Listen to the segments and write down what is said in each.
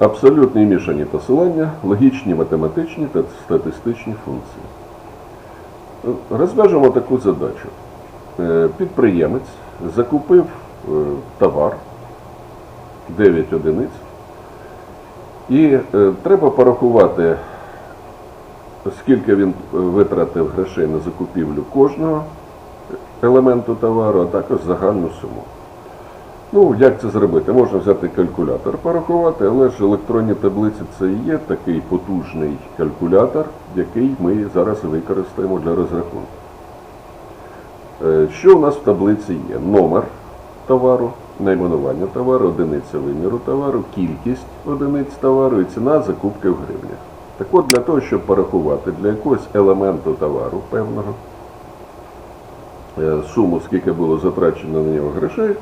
абсолютні мішані посилання, логічні, математичні та статистичні функції. Розв'яжемо таку задачу. Е, Підприємець закупив е, товар 9 одиниць, і е, треба порахувати, скільки він витратив грошей на закупівлю кожного елементу товару, а також загальну суму. Ну, як це зробити? Можна взяти калькулятор, порахувати, але ж електронні таблиці це і є такий потужний калькулятор, який ми зараз використаємо для розрахунку. Е, Що у нас в таблиці є? Номер товару, найменування товару, одиниця виміру товару, кількість одиниць товару і ціна закупки в гривнях. Так от для того, щоб порахувати для якогось елементу товару певного, е, суму, скільки було затрачено на нього грошей,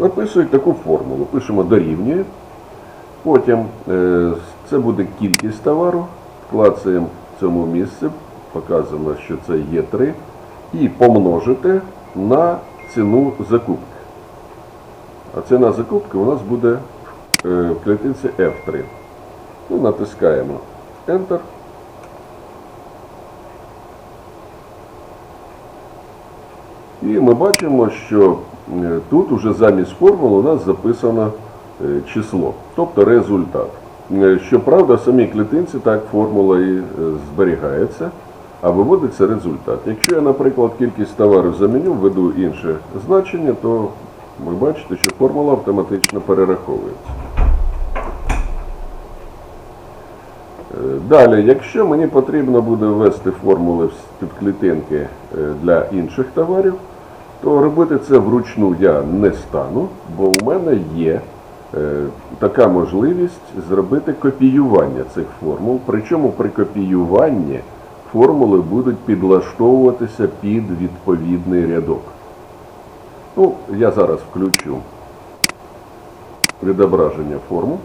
записують таку формулу. Пишемо дорівнює. Потім е, це буде кількість товару, клацаємо в цьому місці, показуємо, що це є 3, і помножити на ціну закупки. А ціна закупки у нас буде е, в клітинці F3. Ну, натискаємо Enter. І ми бачимо, що е, тут уже замість формул у нас записано е, число, тобто результат. Е, Щоправда, в самій клітинці так формула і е, зберігається, а виводиться результат. Якщо я, наприклад, кількість товарів заміню, введу інше значення, то ви бачите, що формула автоматично перераховується. Е, Далі, якщо мені потрібно буде ввести формули в підклітинки е, для інших товарів, то робити це вручну я не стану, бо у мене є е, така можливість зробити копіювання цих формул. Причому при копіюванні формули будуть підлаштовуватися під відповідний рядок. Ну, я зараз включу відображення формул.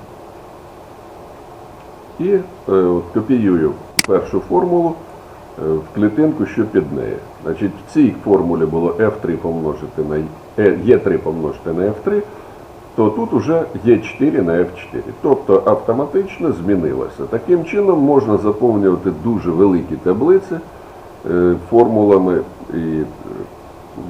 І е, от копіюю першу формулу е, в клітинку, що під нею. Значить, в цій формулі було F3 помножити на е, Е3 помножити на F3, то тут уже Е4 на F4. Тобто автоматично змінилося. Таким чином можна заповнювати дуже великі таблиці е, формулами і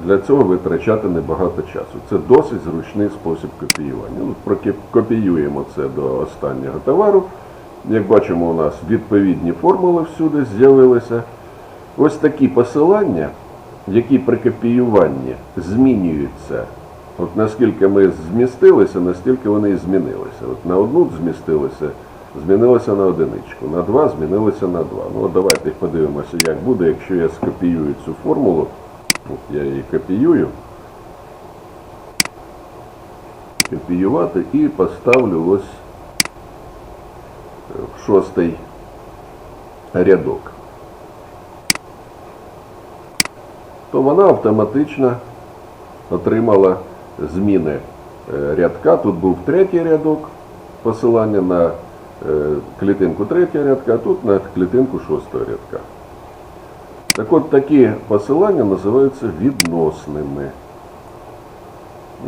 для цього витрачати небагато часу. Це досить зручний спосіб копіювання. Ну, копіюємо це до останнього товару. Як бачимо, у нас відповідні формули всюди з'явилися. Ось такі посилання, які при копіюванні змінюються. От наскільки ми змістилися, настільки вони і змінилися. От на одну змістилися, змінилися на одиничку, на два змінилися на два. Ну от давайте подивимося, як буде, якщо я скопіюю цю формулу. От я її копіюю. Копіювати і поставлю ось в шостий рядок, то вона автоматично отримала зміни е, рядка. Тут був третій рядок посилання на е, клітинку третього рядка, а тут на клітинку шостого рядка. Так от такі посилання називаються відносними.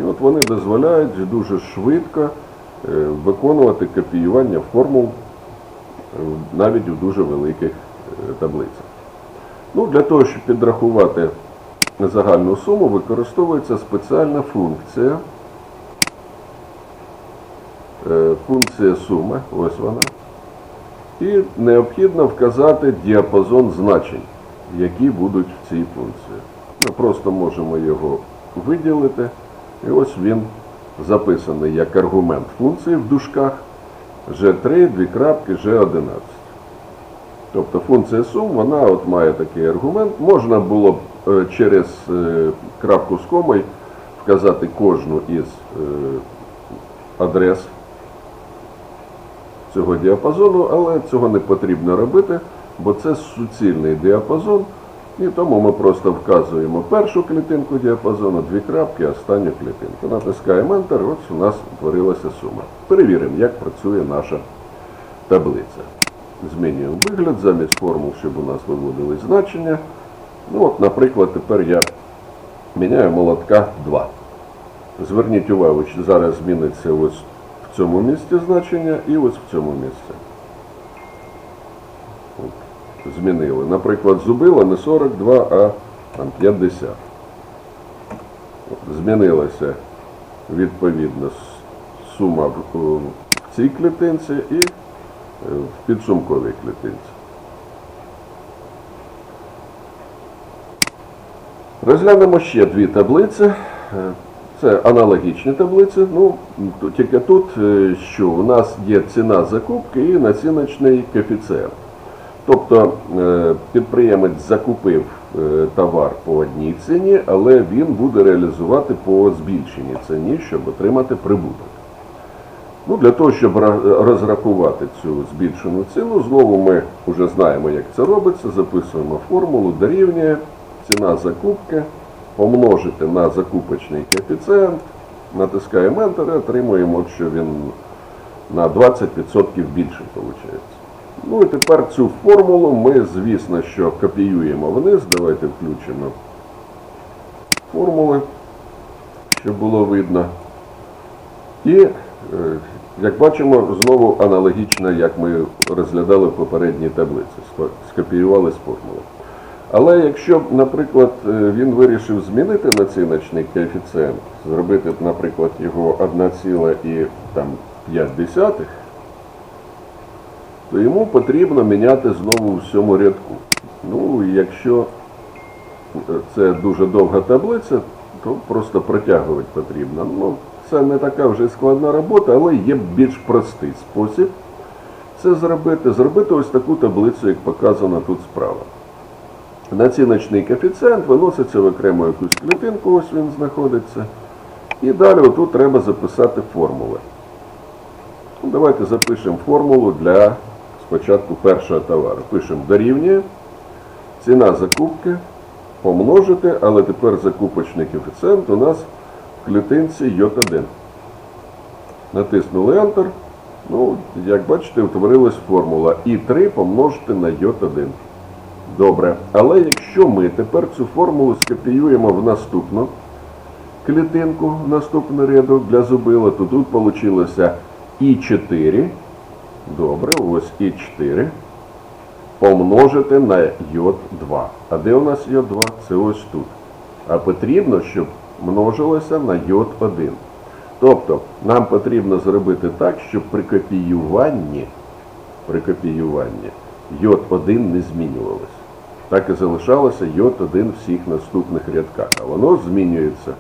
І от вони дозволяють дуже швидко е, виконувати копіювання формул навіть у дуже великих таблицях. Ну, для того, щоб підрахувати загальну суму, використовується спеціальна функція. Е, Функція суми, ось вона. І необхідно вказати діапазон значень, які будуть в цій функції. Ми просто можемо його виділити. І ось він записаний як аргумент функції в дужках G3, дві крапки, G11. Тобто функція сум, вона от має такий аргумент. Можна було б через е, крапку з комою вказати кожну із е, адрес цього діапазону, але цього не потрібно робити, бо це суцільний діапазон, і тому ми просто вказуємо першу клітинку діапазону, дві крапки, останню клітинку. Натискаємо Enter, ось у нас утворилася сума. Перевіримо, як працює наша таблиця. Змінюємо вигляд замість формул, щоб у нас виводились значення. Ну от, наприклад, тепер я міняю молотка 2. Зверніть увагу, що зараз зміниться ось в цьому місці значення і ось в цьому місці. От, змінили. Наприклад, зубила не 42, а там, 50. От, змінилася відповідно сума в, в цій клітинці і е, в підсумковій клітинці. Розглянемо ще дві таблиці. Е, Це аналогічні таблиці. Ну, тільки тут, е, що у нас є ціна закупки і націночний коефіцієнт. Тобто е, підприємець закупив товар по одній ціні, але він буде реалізувати по збільшеній ціні, щоб отримати прибуток. Ну, для того, щоб розрахувати цю збільшену ціну, знову ми вже знаємо, як це робиться. Записуємо формулу, дорівнює ціна закупки, помножити на закупочний коефіцієнт, натискаємо Enter і отримуємо, що він на 20% більший виходить. Ну і тепер цю формулу ми, звісно, що копіюємо вниз. Давайте включимо формули, щоб було видно. І, е, як бачимо, знову аналогічно, як ми розглядали в попередній таблиці, скопіювали з формули. Але якщо, наприклад, е, він вирішив змінити націночний коефіцієнт, зробити, наприклад, його 1,5, то йому потрібно міняти знову в цьому рядку. Ну, якщо е, це дуже довга таблиця, то просто протягувати потрібно. Ну, це не така вже складна робота, але є більш простий спосіб це зробити. Зробити ось таку таблицю, як показано тут справа. Націночний коефіцієнт виноситься в окрему якусь клітинку, ось він знаходиться. І далі отут треба записати формули. Ну, Давайте запишемо формулу для спочатку першого товару. Пишемо дорівнює. Ціна закупки помножити, але тепер закупочний коефіцієнт у нас в клітинці J1. Натиснули Enter. Ну, як бачите, утворилась формула І3 помножити на J1. Добре. Але якщо ми тепер цю формулу скопіюємо в наступну клітинку, в наступний рядок для зубила, то тут вийшло І4. Добре, ось І4 помножити на J2. А де у нас J2? Це ось тут. А потрібно, щоб множилося на J1. Тобто нам потрібно зробити так, щоб при копіюванні, при копіюванні J1 не змінювалося. Так і залишалося J1 в всіх наступних рядках. А воно змінюється.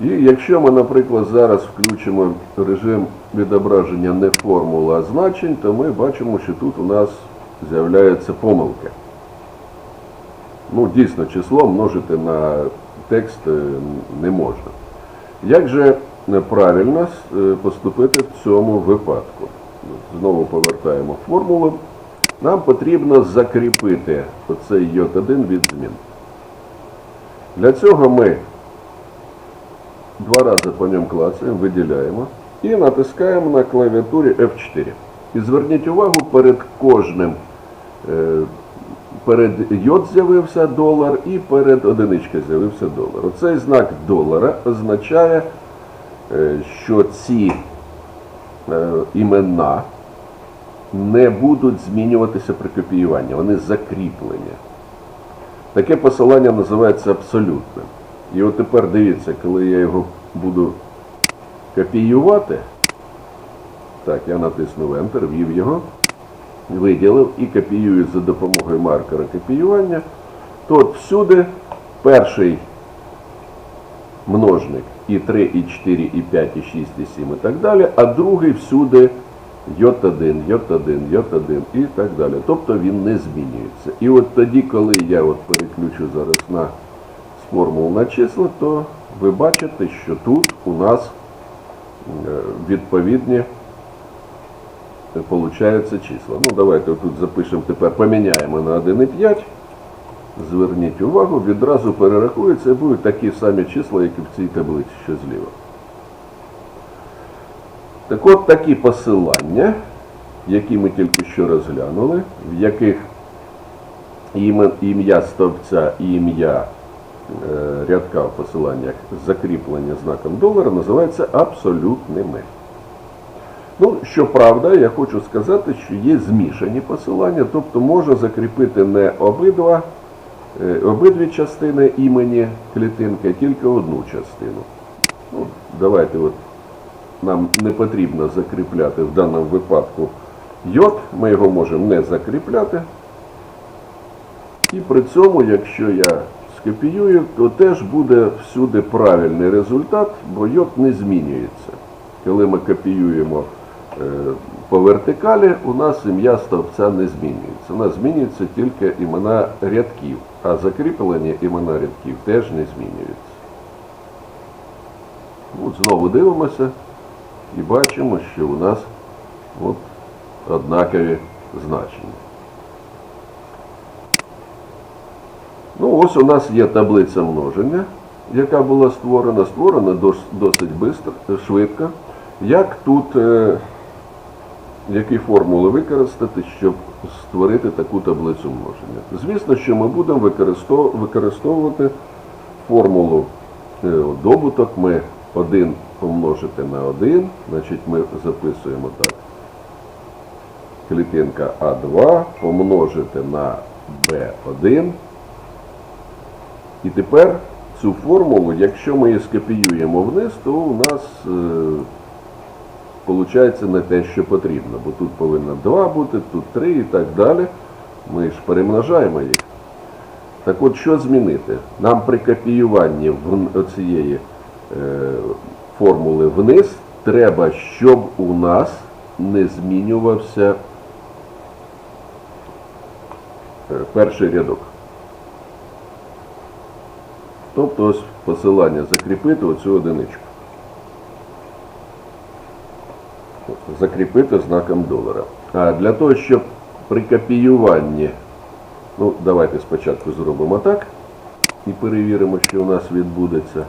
І якщо ми, наприклад, зараз включимо режим відображення не формули, а значень, то ми бачимо, що тут у нас з'являються помилки. Ну, дійсно, число множити на текст е, не можна. Як же е, правильно е, поступити в цьому випадку? Знову повертаємо формулу. Нам потрібно закріпити оцей J1 від змін. Для цього ми два рази по ньому клацаємо, виділяємо і натискаємо на клавіатурі F4. І зверніть увагу, перед кожним е, перед йод з'явився долар і перед одиничкою з'явився долар. Оцей знак долара означає, що ці е, імена не будуть змінюватися при копіюванні, вони закріплені. Таке посилання називається абсолютним. І от тепер дивіться, коли я його буду копіювати, так, я натиснув Enter, ввів його, виділив і копіюю за допомогою маркера копіювання, то от всюди перший множник і 3, і 4, і 5, і 6, і 7 і так далі, а другий всюди J1, J1, J1 і так далі. Тобто він не змінюється. І от тоді, коли я от переключу зараз на формул на числа, то ви бачите, що тут у нас е, відповідні е, получаються числа. Ну, давайте тут запишемо тепер, поміняємо на 1,5. Зверніть увагу, відразу перерахується і будуть такі самі числа, як і в цій таблиці, що зліва. Так от такі посилання, які ми тільки що розглянули, в яких ім'я стовпця і ім'я е, рядка в посиланнях закріплення знаком долара називаються абсолютними. Ну, щоправда, я хочу сказати, що є змішані посилання, тобто можна закріпити не обидва, обидві частини імені клітинки, тільки одну частину. Ну, давайте от нам не потрібно закріпляти в даному випадку йод, ми його можемо не закріпляти. І при цьому, якщо я скопіюю, то теж буде всюди правильний результат, бо йод не змінюється. Коли ми копіюємо е, по вертикалі, у нас ім'я стовпця не змінюється. У нас змінюються тільки імена рядків, а закріплені імена рядків теж не змінюються. От знову дивимося і бачимо, що у нас от однакові значення. Ну, ось у нас є таблиця множення, яка була створена, створена досить швидко. Як тут, е, які формули використати, щоб створити таку таблицю множення? Звісно, що ми будемо використовувати формулу е, добуток. Ми 1 помножити на 1, значить ми записуємо так. Клітинка А2 помножити на Б1. І тепер цю формулу, якщо ми її скопіюємо вниз, то у нас виходить не те, що потрібно. Бо тут повинно 2 бути, тут 3 і так далі. Ми ж перемножаємо їх. Так от, що змінити? Нам при копіюванні цієї е, формули вниз треба, щоб у нас не змінювався е, перший рядок. Тобто ось посилання закріпити оцю одиничку. Закріпити знаком долара. А для того, щоб при копіюванні, ну давайте спочатку зробимо так і перевіримо, що у нас відбудеться.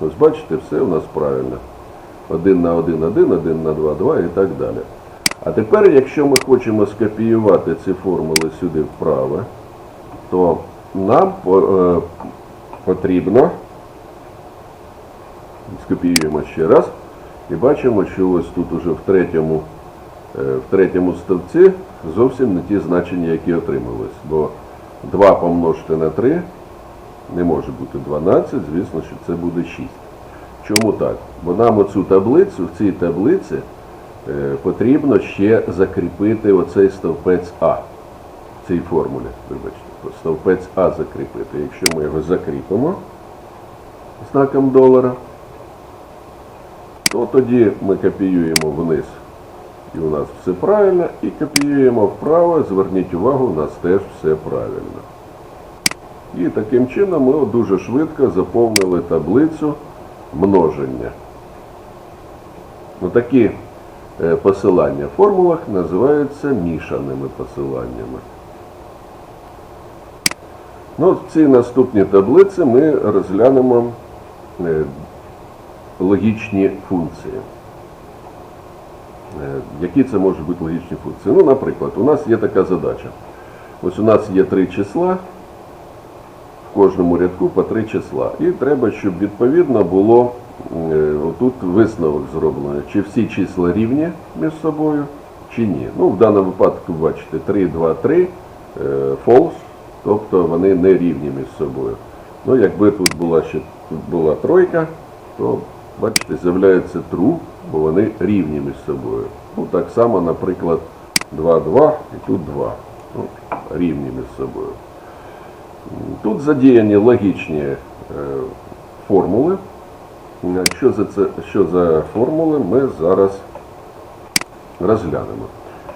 Ось бачите, все у нас правильно. 1 на 1, 1, 1 на 2, 2 і так далі. А тепер, якщо ми хочемо скопіювати ці формули сюди вправо, то нам е, потрібно, скопіюємо ще раз, і бачимо, що ось тут уже в третьому, е, в третьому стовпці зовсім не ті значення, які отримались. Бо 2 помножити на 3 не може бути 12, звісно, що це буде 6. Чому так? Бо нам оцю таблицю, в цій таблиці е, потрібно ще закріпити оцей стовпець А в цій формулі. Вибачте, стовпець А закріпити. Якщо ми його закріпимо знаком долара, то тоді ми копіюємо вниз. І у нас все правильно. І копіюємо вправо, зверніть увагу, у нас теж все правильно. І таким чином ми дуже швидко заповнили таблицю множення. Ну, такі е, посилання в формулах називаються мішаними посиланнями. Ну, в цій наступній таблиці ми розглянемо е, логічні функції. Е, Які це можуть бути логічні функції? Ну, наприклад, у нас є така задача. Ось у нас є три числа, в кожному рядку по три числа. І треба, щоб відповідно було е, отут висновок зроблено, чи всі числа рівні між собою, чи ні. Ну, в даному випадку, бачите, 3, 2, 3, е, false, тобто вони не рівні між собою. Ну, якби тут була ще тут була тройка, то бачите, з'являється true, бо вони рівні між собою. Ну, так само, наприклад, 2, 2 і тут 2. Ну, рівні між собою. Тут задіяні логічні е, формули. Що за, це, що за формули, ми зараз розглянемо.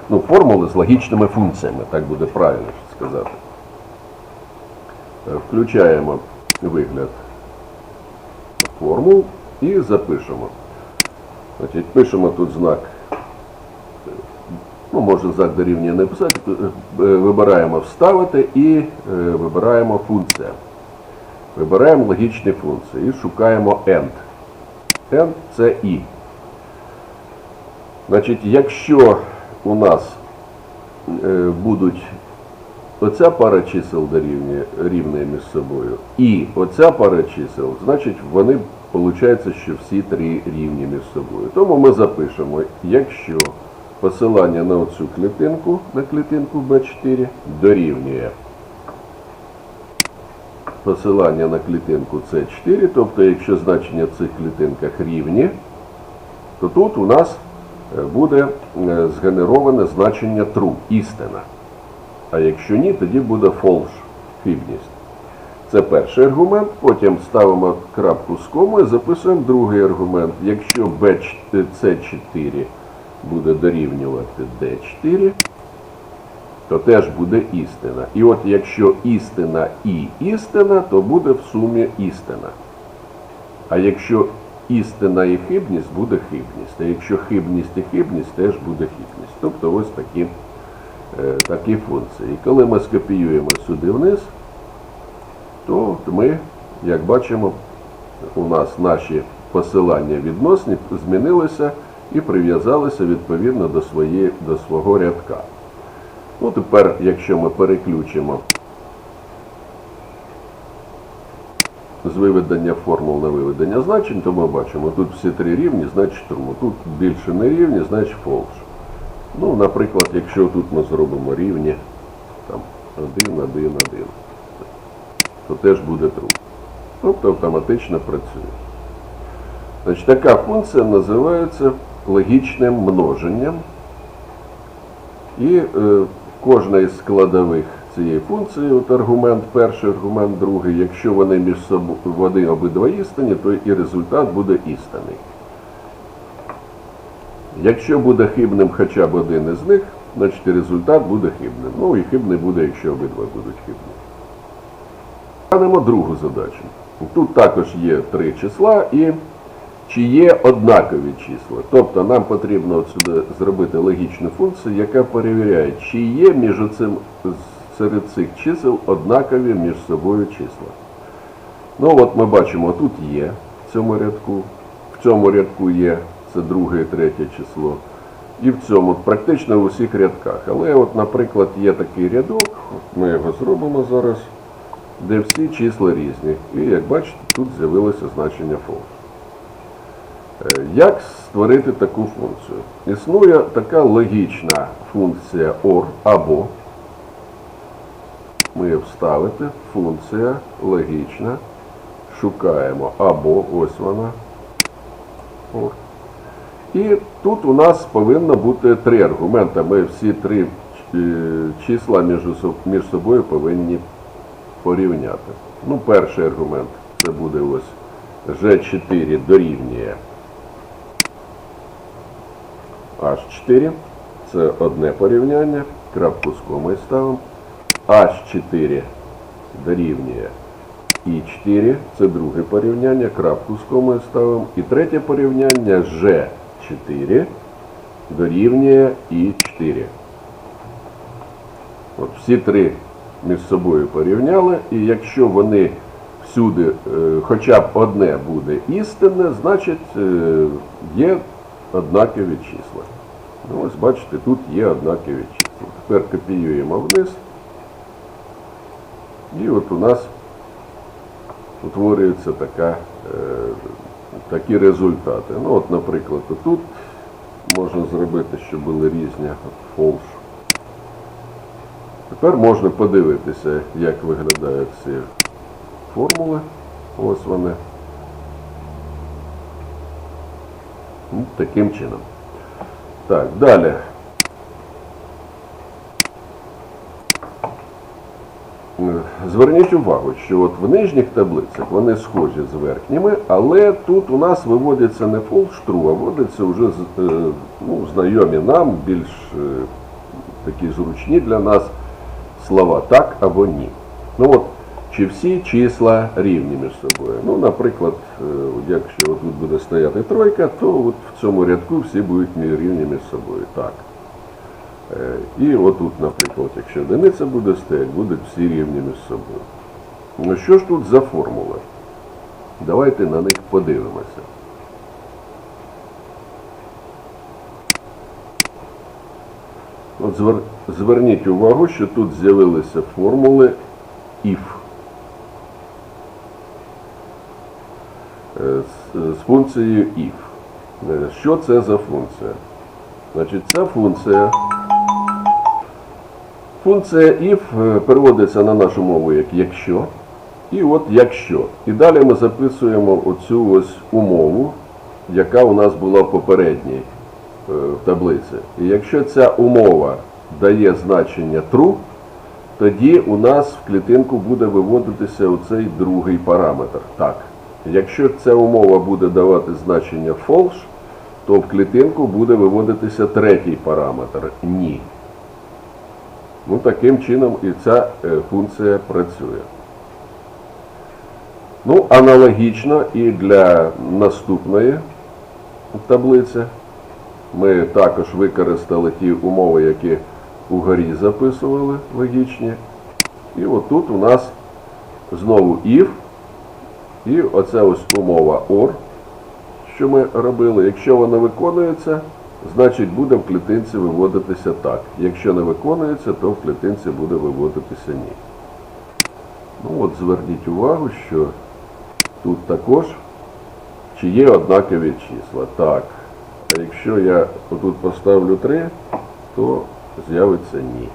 Ну, формули з логічними функціями, так буде правильно сказати. Е, Включаємо вигляд формул і запишемо. Значить, пишемо тут знак Ну, можна знак дорівнює не писати. Е, Вибираємо вставити і е, вибираємо функція. Вибираємо логічні функції і шукаємо end. End це і. Значить, якщо у нас е, будуть оця пара чисел дорівнює рівнює між собою, і оця пара чисел, значить вони виходить, що всі три рівні між собою. Тому ми запишемо, якщо посилання на оцю клітинку, на клітинку B4 дорівнює посилання на клітинку С4, тобто якщо значення в цих клітинках рівні, то тут у нас е, буде е, згенероване значення true, істина. А якщо ні, тоді буде false, хибність. Це перший аргумент, потім ставимо крапку з комою, записуємо другий аргумент. Якщо C4 буде дорівнювати D4, то теж буде істина. І от якщо істина і істина, то буде в сумі істина. А якщо істина і хибність, буде хибність. А якщо хибність і хибність, теж буде хибність. Тобто ось такі, е, такі функції. І коли ми скопіюємо сюди вниз, то ми, як бачимо, у нас наші посилання відносні змінилися і прив'язалися відповідно до, своєї, до свого рядка. Ну, тепер, якщо ми переключимо з виведення формул на виведення значень, то ми бачимо, тут всі три рівні, значить тру. Тут більше не рівні, значить false. Ну, наприклад, якщо тут ми зробимо рівні там 1, 1, 1, то теж буде true. Тобто автоматично працює. Значить, така функція називається логічним множенням. І е, кожна із складових цієї функції, от аргумент перший, аргумент другий, якщо вони між собою вони обидва істинні, то і результат буде істинний. Якщо буде хибним хоча б один із них, значить результат буде хибним. Ну і хибний буде, якщо обидва будуть хибні. Глянемо другу задачу. Тут також є три числа і чи є однакові числа. Тобто нам потрібно от сюди зробити логічну функцію, яка перевіряє, чи є між оцим, серед цих чисел однакові між собою числа. Ну от ми бачимо, тут є в цьому рядку, в цьому рядку є, це друге і третє число. І в цьому практично в усіх рядках. Але от, наприклад, є такий рядок, ми його зробимо зараз, де всі числа різні. І як бачите, тут з'явилося значення false. Е, Як створити таку функцію? Існує така логічна функція OR або. Ми вставити, функція логічна. Шукаємо або, ось вона. OR. І тут у нас повинно бути три аргументи. Ми всі три е, числа між собою повинні порівняти. Ну, перший аргумент це буде ось G4 дорівнює H4. Це одне порівняння. Крапку з комою ставимо. H4 дорівнює І4. Це друге порівняння. Крапку з комою ставимо. І третє порівняння G4 дорівнює І4. От всі три між собою порівняли, і якщо вони всюди е, хоча б одне буде істинне, значить е, є однакові числа. Ну, ось бачите, тут є однакові числа. Тепер копіюємо вниз. І от у нас утворюється така, е, такі результати. Ну, от, наприклад, тут можна зробити, щоб були різні false. Тепер можна подивитися, як виглядають ці формули. Ось вони. Ну, Таким чином. Так, далі. Зверніть увагу, що от в нижніх таблицях вони схожі з верхніми, але тут у нас виводиться не true, а вводиться вже е, ну, знайомі нам, більш е, такі зручні для нас слова так або ні. Ну от, чи всі числа рівні між собою? Ну, наприклад, е, якщо тут буде стояти тройка, то от в цьому рядку всі будуть рівні між собою. Так. Е, І отут, наприклад, якщо одиниця буде стояти, будуть всі рівні між собою. Ну що ж тут за формули? Давайте на них подивимося. От звер- зверніть увагу, що тут з'явилися формули if. Е, з, функцією if. Е, Що це за функція? Значить, ця функція. Функція if е, переводиться на нашу мову як якщо. І от якщо. І далі ми записуємо оцю ось умову, яка у нас була в попередній е, таблиці. І якщо ця умова дає значення true, тоді у нас в клітинку буде виводитися оцей другий параметр. Так. Якщо ця умова буде давати значення false, то в клітинку буде виводитися третій параметр ні. Ну, таким чином і ця е, функція працює. Ну, аналогічно і для наступної таблиці. Ми також використали ті умови, які угорі записували логічні. І отут у нас знову if. І оця ось умова OR, що ми робили. Якщо вона виконується, значить буде в клітинці виводитися так. Якщо не виконується, то в клітинці буде виводитися ні. Ну от зверніть увагу, що тут також чи є однакові числа. Так. А якщо я отут поставлю 3, то з'явиться ні.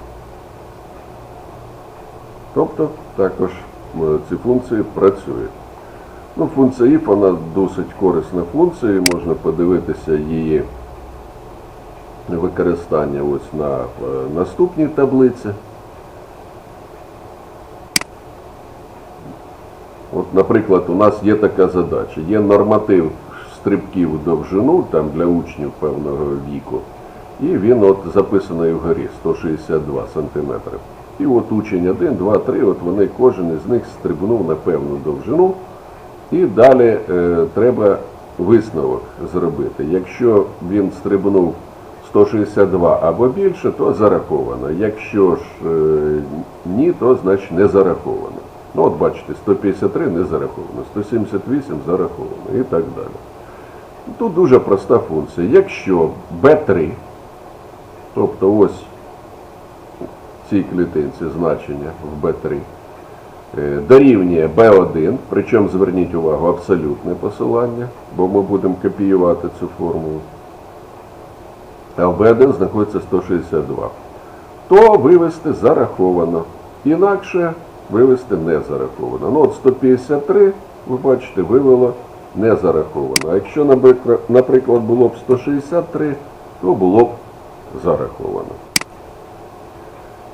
Тобто також ці функції працюють. Ну, функція if, вона досить корисна функція, можна подивитися її використання ось на е, наступній таблиці. От, наприклад, у нас є така задача. Є норматив стрибків в довжину там для учнів певного віку. І він от записаний вгорі 162 см. І от учень 1, 2, 3, от вони кожен із них стрибнув на певну довжину. І далі е, треба висновок зробити. Якщо він стрибнув 162 або більше, то зараховано. Якщо ж е, ні, то значить не зараховано. Ну от бачите, 153 не зараховано, 178 зараховано і так далі. Тут дуже проста функція. Якщо B3, тобто ось в цій клітинці значення в B3, е, дорівнює B1, причому зверніть увагу, абсолютне посилання, бо ми будемо копіювати цю формулу. А в B1 знаходиться 162. То вивести зараховано. Інакше вивести не зараховано. Ну от 153, ви бачите, вивело не зараховано. А якщо, наприклад, було б 163, то було б зараховано.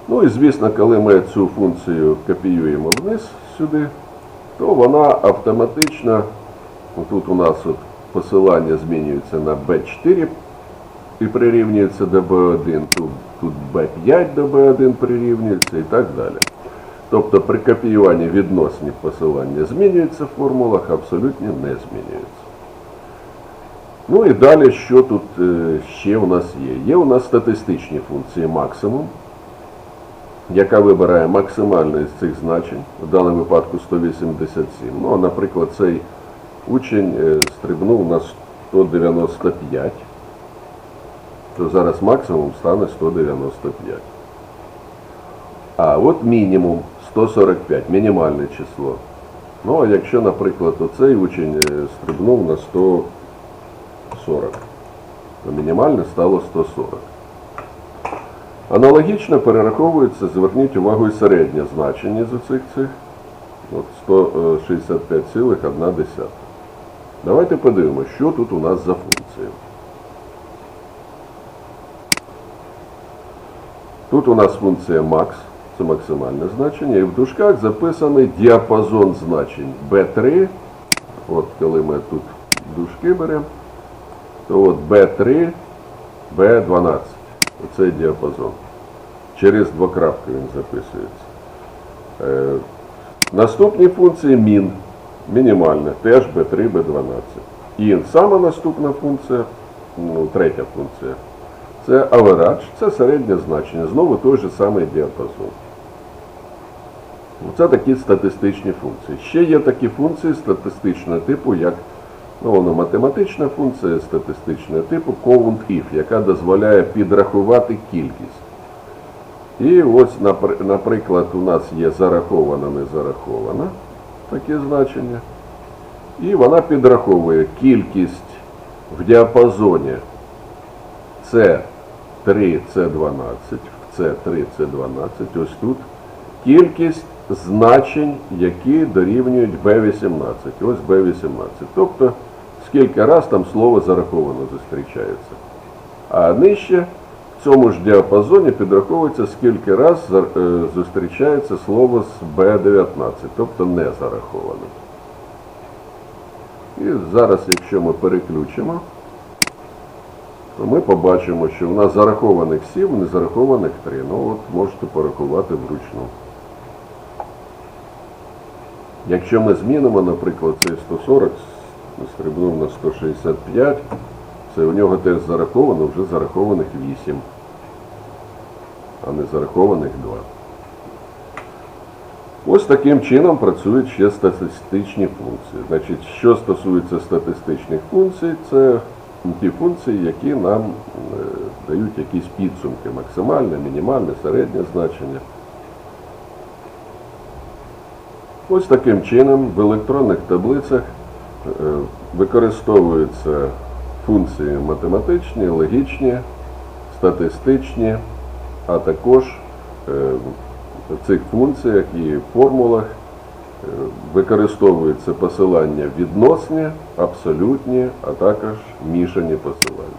Ну і звісно, коли ми цю функцію копіюємо вниз сюди, то вона автоматично, тут у нас от посилання змінюється на B4 і прирівнюється до B1, тут, тут B5 до B1 прирівнюється і так далі. Тобто при копіюванні відносні посилання змінюються в формулах, абсолютні не змінюються. Ну і далі, що тут е, ще у нас є? Є у нас статистичні функції максимум, яка вибирає максимальне з цих значень, в даному випадку 187. Ну, а, наприклад, цей учень е, стрибнув на 195, то зараз максимум стане 195. А от мінімум 145, мінімальне число. Ну, а якщо, наприклад, оцей учень е, стрибнув на 140, то мінімальне стало 140. Аналогічно перераховується, зверніть увагу, і середнє значення з оцих цих. От 165,1. Давайте подивимося, що тут у нас за функція. Тут у нас функція max, це максимальне значення, і в дужках записаний діапазон значень B3. От коли ми тут дужки беремо, то от B3, B12. Оцей діапазон. Через двокрапки він записується. Е, наступні функції min, мінімальне, теж B3, B12. І сама наступна функція, ну, третя функція, це average, це середнє значення, знову той же самий діапазон. Це такі статистичні функції. Ще є такі функції статистичного типу, як ну, воно математична функція статистичного типу count if, яка дозволяє підрахувати кількість. І ось, наприклад, у нас є зарахована, не зарахована таке значення. І вона підраховує кількість в діапазоні С3, С12, в С3, С12, ось тут кількість значень, які дорівнюють B18. Ось B18. Тобто, скільки раз там слово зараховано зустрічається. А нижче в цьому ж діапазоні підраховується, скільки раз е, зустрічається слово з B19, тобто не зараховане. І зараз, якщо ми переключимо, ми побачимо, що у нас зарахованих 7, незарахованих 3. Ну от можете порахувати вручну. Якщо ми змінимо, наприклад, цей 140, стрибнув на 165, це у нього теж зараховано, вже зарахованих 8, а не зарахованих 2. Ось таким чином працюють ще статистичні функції. Значить, що стосується статистичних функцій, це ті функції, які нам е, дають якісь підсумки, максимальне, мінімальне, середнє значення. Ось таким чином в електронних таблицях е, використовуються функції математичні, логічні, статистичні, а також е, в цих функціях і формулах використовуються посилання відносні, абсолютні, а також мішані посилання.